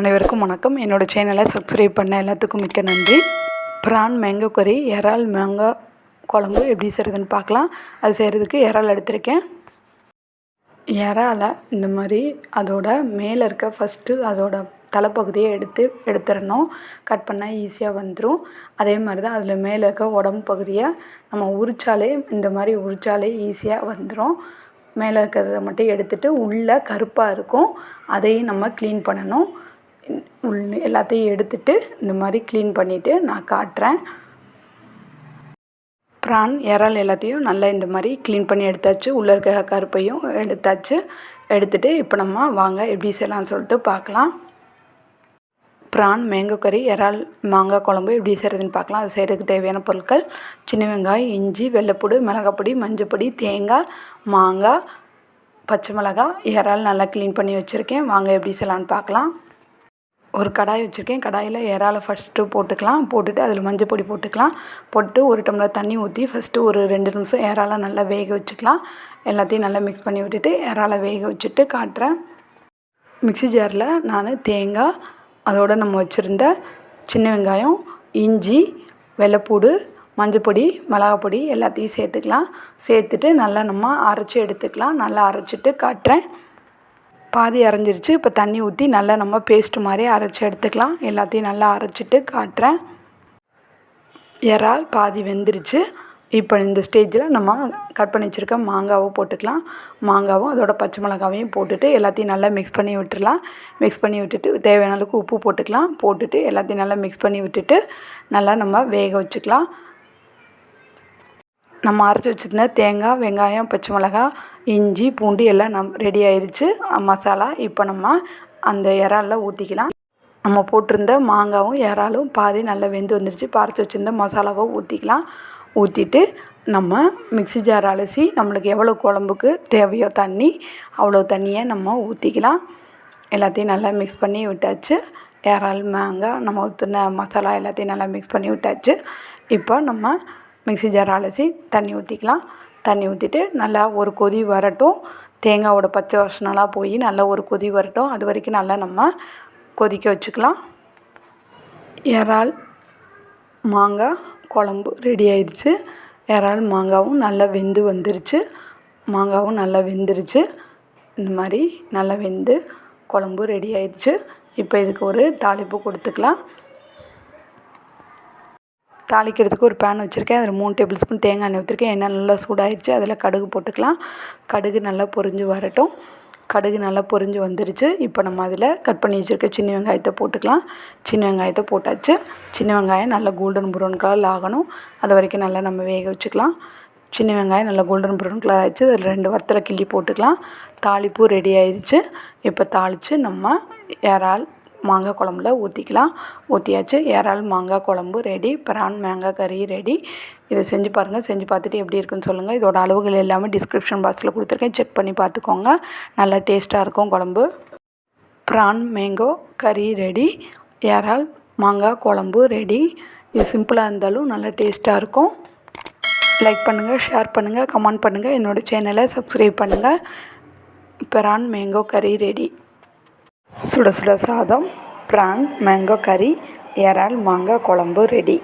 அனைவருக்கும் வணக்கம். என்னோடய சேனலை சப்ஸ்கிரைப் பண்ண எல்லாத்துக்கும் மிக்க நன்றி. ப்ரான் மேங்கோ கறி இறால் மேங்கோ குழம்பு எப்படி செய்கிறதுன்னு பார்க்கலாம். அது செய்கிறதுக்கு இறால் எடுத்திருக்கேன். இறாலை இந்த மாதிரி அதோட மேலே இருக்க ஃபஸ்ட்டு அதோட தலைப்பகுதியை எடுத்து எடுத்துடணும். கட் பண்ணால் ஈஸியாக வந்துடும் அதே மாதிரி தான் அதில் மேலே இருக்க உடம்பு பகுதியை நம்ம உரித்தாலே இந்த மாதிரி உரித்தாலே ஈஸியாக வந்துடும் மேலே இருக்கிறத மட்டும் எடுத்துகிட்டு உள்ளே கருப்பாக இருக்கும். அதையும் நம்ம க்ளீன் பண்ணணும். உள் எல்லாத்தையும் எடுத்துட்டு இந்த மாதிரி க்ளீன் பண்ணிவிட்டு நான் காட்டுறேன். ப்ரான் இறால் எல்லாத்தையும் நல்லா இந்த மாதிரி க்ளீன் பண்ணி எடுத்தாச்சு. உள்ளே இருக்க கருப்பையும் எடுத்தாச்சு. எடுத்துகிட்டு இப்போ நம்ம வாங்க எப்படி செய்யலாம்னு சொல்லிட்டு பார்க்கலாம். ப்ரான் மேங்கோ கறி இறால் மாங்காய் குழம்பு எப்படி செய்கிறதுன்னு பார்க்கலாம். அது செய்கிறதுக்கு தேவையான பொருட்கள் சின்ன வெங்காயம் இஞ்சி வெள்ளைப்பூடு மிளகாப்பொடி மஞ்சப்பொடி தேங்காய் மாங்காய் பச்சை மிளகாய் இறால் நல்லா க்ளீன் பண்ணி வச்சுருக்கேன். வாங்க எப்படி செய்யலான்னு பார்க்கலாம். ஒரு கடாய் வச்சுருக்கேன். கடாயில் இறால் ஃபஸ்ட்டு போட்டுக்கலாம். போட்டுட்டு அதில் மஞ்சள் பொடி போட்டுக்கலாம். போட்டு ஒரு டம்ளர் தண்ணி ஊற்றி ஃபஸ்ட்டு ஒரு ரெண்டு நிமிஷம் இறாலை நல்லா வேக வச்சுக்கலாம். எல்லாத்தையும் நல்லா மிக்ஸ் பண்ணி விட்டுட்டு இறால வேக வச்சுட்டு காட்டுறேன். மிக்ஸி ஜாரில் நான் தேங்காய் அதோடு நம்ம வச்சுருந்த சின்ன வெங்காயம் இஞ்சி வெள்ளைப்பூடு மஞ்சப்பொடி மிளகாப்பொடி எல்லாத்தையும் சேர்த்துக்கலாம். சேர்த்துட்டு நல்லா நம்ம அரைச்சி எடுத்துக்கலாம். நல்லா அரைச்சிட்டு காட்டுறேன். பாதி அரைஞ்சிருச்சு. இப்போ தண்ணி ஊற்றி நல்லா நம்ம பேஸ்ட்டு மாதிரி அரைச்சி எடுத்துக்கலாம். எல்லாத்தையும் நல்லா அரைச்சிட்டு காட்டுறேன். இறால் பாதி வெந்துருச்சு. இப்போ இந்த ஸ்டேஜில் நம்ம கட் பண்ணி வச்சுருக்க மாங்காவும் போட்டுக்கலாம். மாங்காவும் அதோட பச்சை மிளகாவையும் போட்டுட்டு எல்லாத்தையும் நல்லா மிக்ஸ் பண்ணி விட்டுடலாம் மிக்ஸ் பண்ணி விட்டுட்டு தேவையான அளவுக்கு உப்பு போட்டுக்கலாம். போட்டுட்டு எல்லாத்தையும் நல்லா மிக்ஸ் பண்ணி விட்டுட்டு நல்லா நம்ம வேக வச்சுக்கலாம். நம்ம அரைச்சி வச்சுருந்த தேங்காய் வெங்காயம் பச்சை மிளகா இஞ்சி பூண்டு எல்லாம் நம் ரெடி ஆயிடுச்சு மசாலா இப்போ நம்ம அந்த இறாலில் ஊற்றிக்கலாம் நம்ம போட்டிருந்த மாங்காவும் இறாலும் பாதி நல்லா வெந்து வந்துடுச்சு பறித்து வச்சுருந்த மசாலாவை ஊற்றிக்கலாம் ஊற்றிட்டு நம்ம மிக்ஸி ஜார் அலசி நம்மளுக்கு எவ்வளோ குழம்புக்கு தேவையோ தண்ணி அவ்வளோ தண்ணியை நம்ம ஊற்றிக்கலாம் எல்லாத்தையும் நல்லா மிக்ஸ் பண்ணி விட்டாச்சு. இறால் மாங்காய் நம்ம ஊற்றின மசாலா எல்லாத்தையும் நல்லா மிக்ஸ் பண்ணி விட்டாச்சு. இப்போ நம்ம மிக்ஸி ஜார் அலசி தண்ணி ஊற்றிக்கலாம் தண்ணி ஊற்றிட்டு நல்லா ஒரு கொதி வரட்டும். தேங்காவோட பச்சை வாசனைலாம் போய் நல்லா ஒரு கொதி வரட்டும். அது வரைக்கும் நல்லா நம்ம கொதிக்க வச்சுக்கலாம். இறால் மாங்காய் குழம்பு ரெடி ஆயிடுச்சு. இறால் மாங்காவும் நல்லா வெந்து வந்துருச்சு. மாங்காவும் நல்லா வெந்துருச்சு. இந்த மாதிரி நல்லா வெந்து குழம்பு ரெடி ஆயிடுச்சு. இப்போ இதுக்கு ஒரு தாளிப்பு கொடுத்துக்கலாம். தாளிக்கிறதுக்கு ஒரு பேன் வச்சுருக்கேன். அதில் மூணு டேபிள் ஸ்பூன் தேங்காய் எண்ணெய் ஊற்றிருக்கேன் எண்ணெய் நல்லா சூடாகிடுச்சு அதில் கடுகு போட்டுக்கலாம். கடுகு நல்லா பொரிஞ்சு வரட்டும். கடுகு நல்லா பொரிஞ்சு வந்துருச்சு. இப்போ நம்ம அதில் கட் பண்ணி வச்சுருக்க சின்ன வெங்காயத்தை போட்டுக்கலாம். சின்ன வெங்காயத்தை போட்டாச்சு. சின்ன வெங்காயம் நல்லா கோல்டன் ப்ரௌன் கலரில் ஆகணும். அது வரைக்கும் நல்லா நம்ம வேக வச்சுக்கலாம். சின்ன வெங்காயம் நல்லா கோல்டன் ப்ரௌன் கலர் ஆகிடுச்சு அதில் ரெண்டு வத்தலை கிள்ளி போட்டுக்கலாம். தாளிப்பு ரெடி ஆயிடுச்சு இப்போ தாளித்து நம்ம இறால் மாங்காய் குழம்புல ஊற்றிக்கலாம் ஊற்றியாச்சு ஏறால் மாங்காய் குழம்பு ரெடி பிரான் மாங்காய் கறி ரெடி இதை செஞ்சு பாருங்கள் செஞ்சு பார்த்துட்டு எப்படி இருக்குன்னு சொல்லுங்கள் இதோட அளவுகள் எல்லாமே டிஸ்கிரிப்ஷன் பாக்ஸில் கொடுத்துருக்கேன். செக் பண்ணி பார்த்துக்கோங்க. நல்லா டேஸ்ட்டாக இருக்கும் குழம்பு. ப்ரான் மேங்கோ கறி ரெடி ஏறால் மாங்காய் குழம்பு ரெடி இது சிம்பிளாக இருந்தாலும் நல்லா டேஸ்ட்டாக இருக்கும். லைக் பண்ணுங்கள் ஷேர் பண்ணுங்கள் கமெண்ட் பண்ணுங்கள் என்னோடய சேனலை சப்ஸ்கிரைப் பண்ணுங்கள் பிரான் மேங்கோ கறி ரெடி சுட சுட சாதம் ப்ரான் மேங்கோ கறி இறால் மாங்காய் குழம்பு ரெடி